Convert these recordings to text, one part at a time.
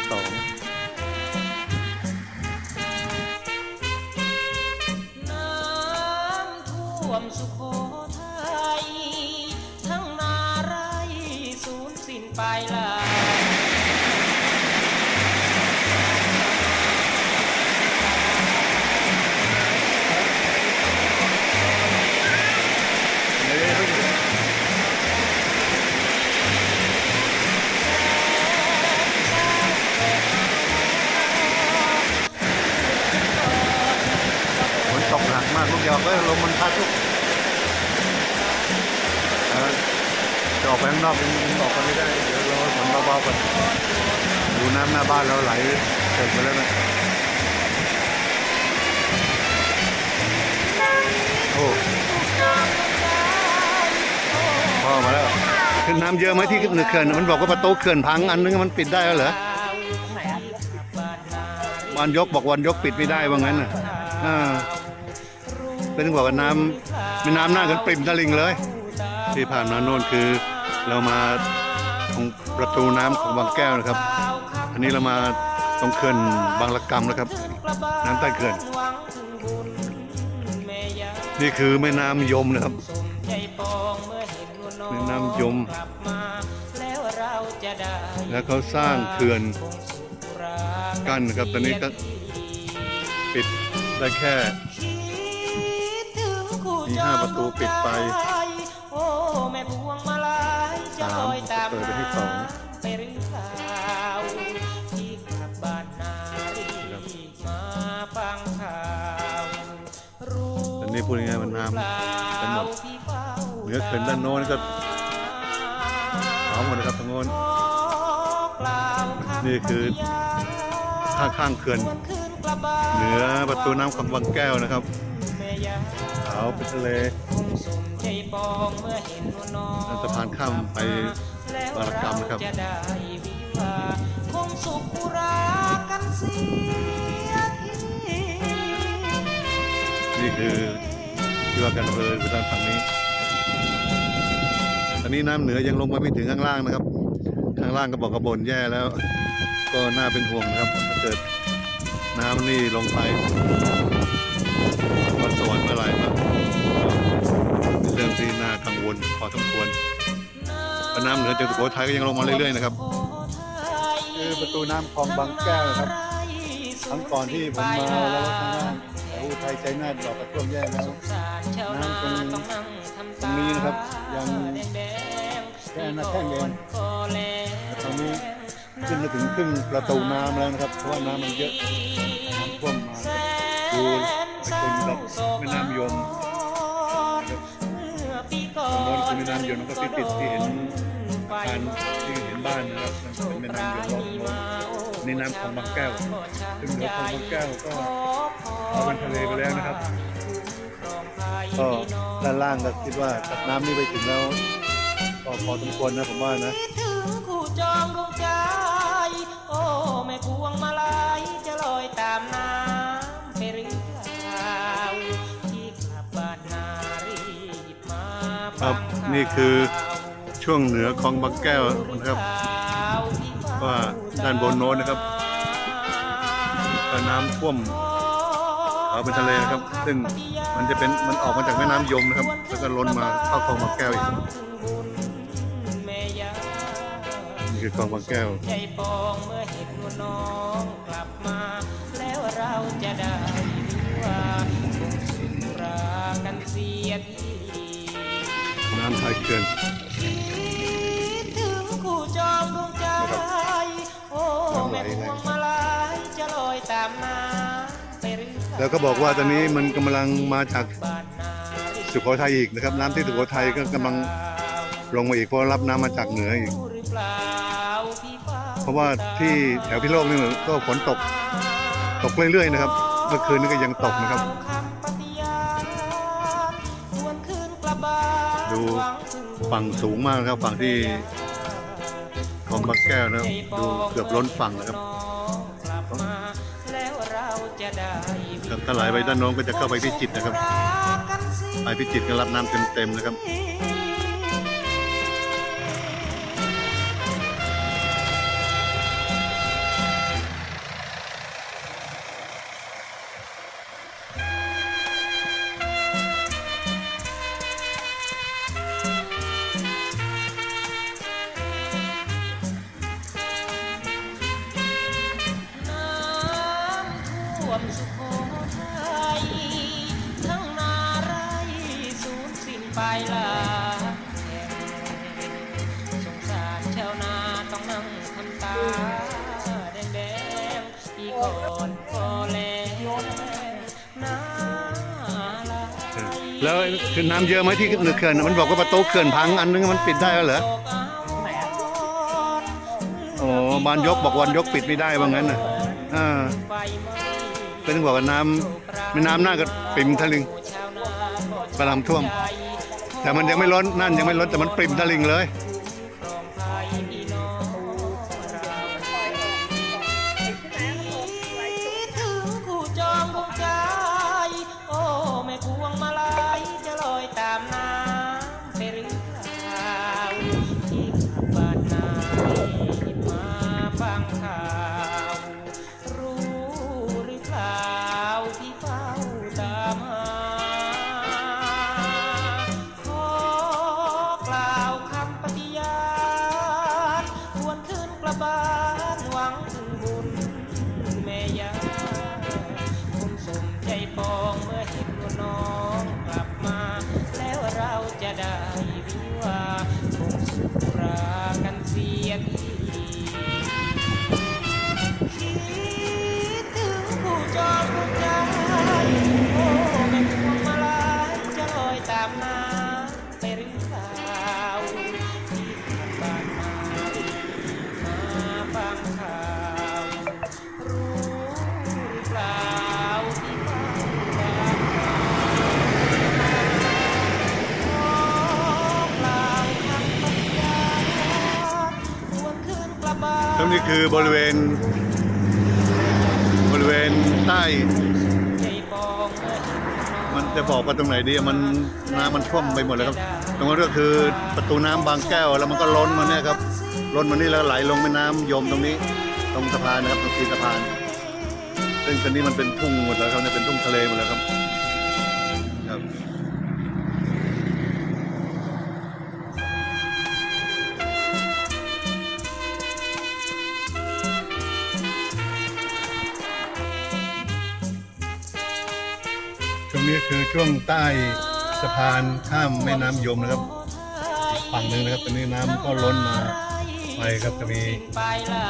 ที่ ออกไปข้างนอกยังออกไปไม่ได้ เดี๋ยวรอฝนเบาๆก่อนดูน้ำหน้าบ้านเราไหลเต็มไปแล้วนะโอ้พ่อมาแล้วขึ้นน้ำเยอะไหมที่เขื่อนมันบอกว่าประตูเขื่อนพังอันนึงมันปิดได้แล้วเหรอวันยกบอกวันยกปิดไม่ได้ว่างั้นน่ะอ่าเป็นถึงบอกว่าน้ำม่น้ำหน้ากันปริมตะลิงเลย ที่ผ่านมาโน่นคือ เรามาตรงประตูน้ำของบางแก้วนะครับ อันนี้เรามาตรงเขื่อนบางละกำนะครับ น้ำใต้เขื่อน นี่คือแม่น้ำยมนะครับสมใจปองเมื่อเห็นว่าน้องแม่น้ำยม แล้วเราจะเขาสร้างเขื่อนกั้นนะครับ ตอนนี้ก็ปิดได้แค่มีห้าประตูปิดไปายจะสามลอยตามเปิดไปที่สองไปหรือเปล่าที่กลับบ้านนารีมาฟังข่าวรู้อันนี้พูดง่ายๆมันน้ำเป็นหมดพี่เฝ้าเหนือเขื่อนด้านโน้นก็เอาหมดนะครับทางโน้นขอกล่าวคำนี่คือปฏิญาณข้างข้างๆเขื่อนวันคืนกลับบ้านเหนือประตูน้ำของบางแก้วนะครับแม่ยาขาวเป็นทะเลคง สมใจปองเมื่อเห็นว่าน้องนั่นสะพานข้ามไปบารกรรมนะครับแล้วเาจะได้วิวาห์คงสุขอุรากันเสียทีนี่คือที่ว่าการอำเภออยู่ด้านฝั่งนี้ ตอนนี้น้ำเหนือยังลงมาไม่ถึงข้างล่างนะครับ ข้างล่างก็บอกกระบนแย่แล้ว ก็น่าเป็นห่วงนะครับถ้าเกิดน้ำนี่ลงไปวันสวรรค์เมื่อไหร่ก็ เรื่องที่น่ากังวลพอสมควรพระน้ำเหนือจากสุโขทัยก็ยังลงมาเรื่อยๆนะครับ คือประตูน้ำคลองบางแก้วนะครับครั้งก่อนที่ผมมาแล้วข้างล่างแถวอุทัยใจนาทบอกกระท่วมแย่แล้วน้ำตรงตรงนี้นะครับยังแค่น้าแข้งเองตอนนี้ขึ้นมาถึงครึ่งประตูน้ำแล้วนะครับ เพราะว่าน้ำมันเยอะน้ำท่วม ม่น้ำยมแล้วก็ที่ติดที่เห็นอาคารที่เห็นบ้านนะครับเป็นแม่น้ำยมรอบๆนี่น้ำคลองบางแก้ว ซึ่งเดี๋ยวคลองบางแก้วก็เอาเป็นทะเลไปแล้วนะครับ ก็ด้านล่างก็คิดว่าจากน้ำนี่ไปถึงแล้วก็พอสมควรนะผมว่านะ ถึงคู่จองดวงใจ โอ้แม่พวงมาลาย นี่คือช่วงเหนือของบางแก้วนะครับ ว่าด้านบนโน้นนะครับก็น้ำท่วมเอาเป็นทะเลนะครับ ซึ่งมันจะเป็นมันออกมาจากแม่น้ำยมนะครับ แล้วก็ล้นมาเข้าคลองบางแก้วอีกนี่คือคลองบางแก้วใจปองเมื่อเห็นน้องกลับมา แล้วเราจะได้วิวาคงสุรากันเสียที น้ำไทยเขื่อนคิดถึงคู่จองดวงใจโอ้แม่พวงมาลายจะลอยตามน้ำไปหรือเปาแล้วก็บอกว่าตอนนี้มันกำลังมาจากบ้านนาหรือสุโขทัยอีกนะครับ น้ำที่สุโขทัยก็กำลังลงมาอีกเพราะรับน้ำมาจากเหนืออีกหรือเปล่าพี่ฟ้เพราะว่าที่แถวพิโลกนี่ก็ฝนตกตกเรื่อยๆนะครับ เมื่อคืนนี้ก็ยังตกนะครับ คำปฏิญาณทวนคืนกลับบ้านดูหวังถึงบุญฝั่งสูงมากนะครับฝั่งที่คลองบางแก้วนะครับดูเกือบล้นฝั่งนะครับกลับมาแล้วครับถ้าไหลไปด้านโน้นก็จะเข้าไปพิจิตรนะครับไปพิจิตรก็รับน้ำเต็มๆนะครับ แดงๆอีกคนก็แลน้าลแล้วคือน้ำเยอะไหมที่เขื่อนน่ะมันบอกว่าประตูเขื่อนพังอันนึงมันปิดได้แล้วเหรอโอ้บานยกบอกวันยกปิดไม่ได้ว่างั้นน่ะอ่าไฟไหม้ก็ถึงบอกว่าน้ำแม่น้ำน่าก็ปริมทะลิงชาวนากำลังท่วมแต่มันยังไม่ล้นนั่นยังไม่ล้นแต่มันปริมทะลิงเลย ข่าว รู้หรือเปล่าที่เฝ้าตามหาขอกล่าวคำปฏิญาณหวนคืนกลับบ้านหวังถึงบุญแม่ยาคุณสมใจปองเมื่อเห็นว่าน้องกลับมา แล้วเราจะได้วิวาคงสุขรากันเสียที คือบริเวณ บริเวณใต้ มันจะบอกว่าตรงไหนดีมันน้ำมันท่วมไปหมดเลยครับ ตรงนั้นก็คือประตูน้ำบางแก้วแล้วมันก็ล้นมาเนี่ยครับล้นมานี่แล้วไหลลงแม่น้ำยมตรงนี้ ตรงสะพานนะครับตรงตีสะพาน ซึ่งตอนนี้มันเป็นทุ่งหมดแล้วครับเนี่ยเป็นทุ่งทะเลหมดแล้วครับ ช่วงนี้คือช่วงใต้สะพานข้ามแม่น้ำยมนะครับอีกฝั่งหนึ่งนะครับตอนนี้น้ำก็ล้นมาไปครับจะมีไปลา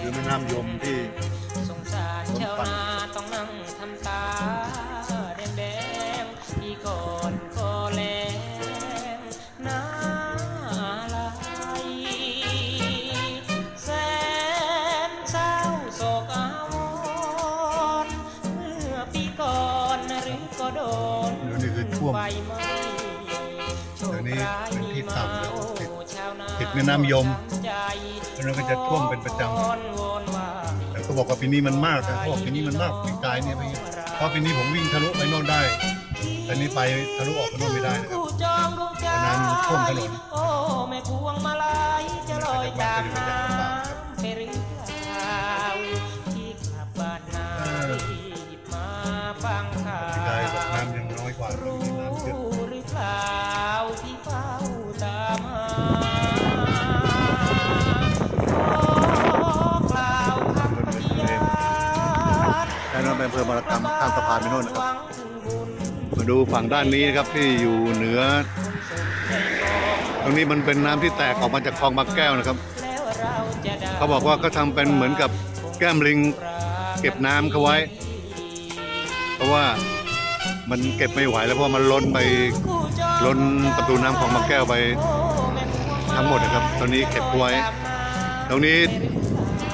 คือแม่น้ำยมที่ ท่วมไฟไหม้โชคเดี๋ยวนี้ร้ายเป็นที่มีต่ำแล้วมาติดโอ้ชาวนาติดแม่น้ำยมใจแล้วก็จะท่วมเป็นประจำวอนวอนว่าแต่ก็บอกว่าปีนี้มันมากนะเขาบอกปีนี้มันมากปีกายเนี่ยปีเพราะปีนี้ผมวิ่งทะลุไปโน่นได้แต่นี้ไปทะลุออกไปโน่นไม่ได้นะครับผู้จองดวงใจน้ำมันท่วมถนนโอ้แม่พวงมาลัยจะลอยตามน้ำไปหรือเามานไปโน่นนะครับมาดูฝั่งด้านนี้นะครับที่อยู่เหนือ ตรงนี้มันเป็นน้ำที่แตกออกมาจากคลองบางแก้วนะครับ เขาบอกว่าเขาทำเป็นเหมือนกับแก้มลิงเก็บน้ำเขาไว้ เพราะว่ามันเก็บไม่ไหวแล้วเพราะมันล้นไปล้นประตูน้ำของบางแก้วไปทั้งหมดนะครับ ตอนนี้เก็บไว้ ตรงนี้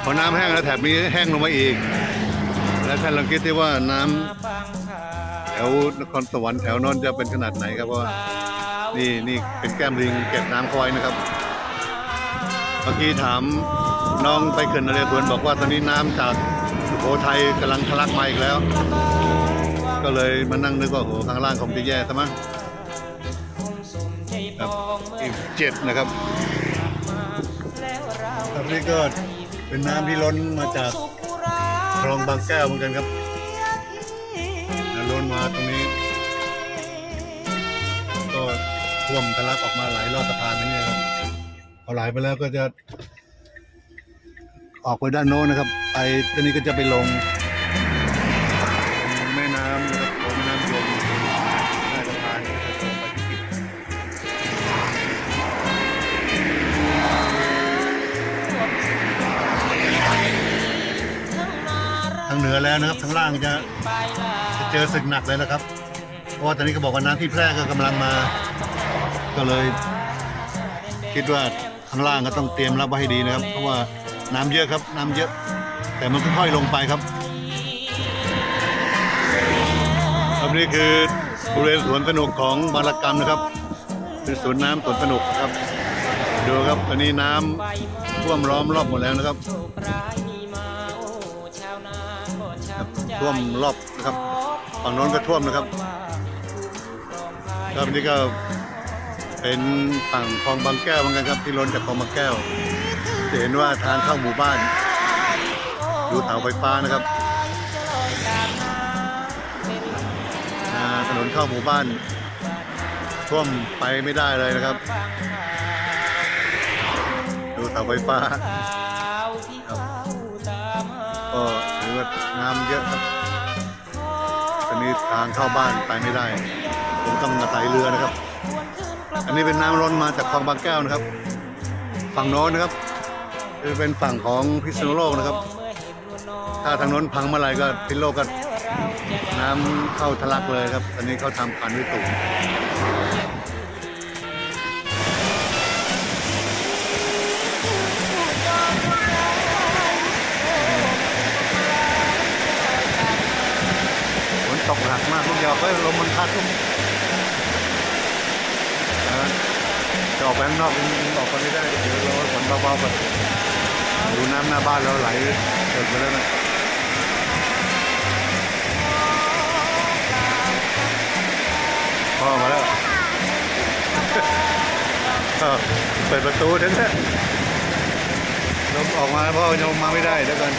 พอน้ำแห้งแล้วแถบนี้แห้งลงมาอีก แล้วท่านลองคิดที่ว่าน้ำแถวนครสวรรค์แถวนนท์จะเป็นขนาดไหนครับเพราะว่านี่นี่เป็นแก้มลิงเก็บน้ำเขาไว้นะครับเมื่อกี้ถามน้องไปเขื่อนนเรศวรบอกว่าตอนนี้น้ำจากสุโขทัยกำลังทะลักมาอีกแล้ว ก็เลยมานั่งนึกว่าโหข้างล่างคงจะแย่ซะมั้งครับอีกเจ็ดนะครับตอนนี้ก็เป็นน้ำที่ล้นมาจาก คลองบางแก้วเหมือนกันครับแล้วล้นมาตรงนี้ ก็ท่วมทะลักออกมาไหลรอดสะพานนี่นะครับพอไหลไปแล้วก็จะ ออกไปด้านโน้นนะครับ ไปตอนนี้ก็จะไปลง แล้วนะครับข้างล่างจะจะเจอศึกหนักเลยนะครับ เพราะว่าตอนนี้ก็บอกว่าน้ำที่แพร่ก็กำลังมา ก็เลย คิดว่าข้างล่างก็ต้องเตรียมรับไว้ให้ดีนะครับ เพราะว่าน้ำเยอะครับ น้ำเยอะ แต่มันค่อยๆลงไปครับครับนี่คือบริเวณสวนสนุกของบารกรรมนะครับ เป็นสวนน้ำสวนสนุกครับ ดูครับตอนนี้น้ำท่วมล้อมรอบหมดแล้วนะครับ ท่วมรอบนะครับฝั่งโน้นก็ท่วมนะครับครับนี่ก็เป็นฝั่งคลองบางแก้วเหมือนกันครับที่ล้นจากคลองบางแก้วจะเห็นว่าทางเข้าหมู่บ้าน ดูเสาไฟฟ้านะครับถนนเข้าหมู่บ้าน ท่วมไปไม่ได้เลยนะครับ ดูเสาไฟฟ้า ว่าน้ำเยอะครับตอนนี้ทางเข้าบ้านไปไม่ได้ ผมต้องอาศัยเรือนะครับ อันนี้เป็นน้ำล้นมาจากคลองบางแก้วนะครับ ฝั่งโน้นนะครับคือเป็นฝั่งของพิษณุโลกนะครับ ถ้าทางโน้นพังเมื่อไหร่ก็พิษณุโลกก็น้ำเข้าทะลักเลยครับตอนนี้เขาทำพันวิตุฝ ตกหนักมากทุกยางก็ลมมันพัดทุกนะจะออกไปข้างนอกยังออกไปไม่ได้เดี๋ยวเราฝนเบาๆก่อนดูน้ำหน้าบ้านเราไหลเกิดไปแล้วนะพ่อมาแล้วเปิดประตูถึงแล้ลมออกมาพ่อยังมาไม่ได้เดี๋ยวก่อน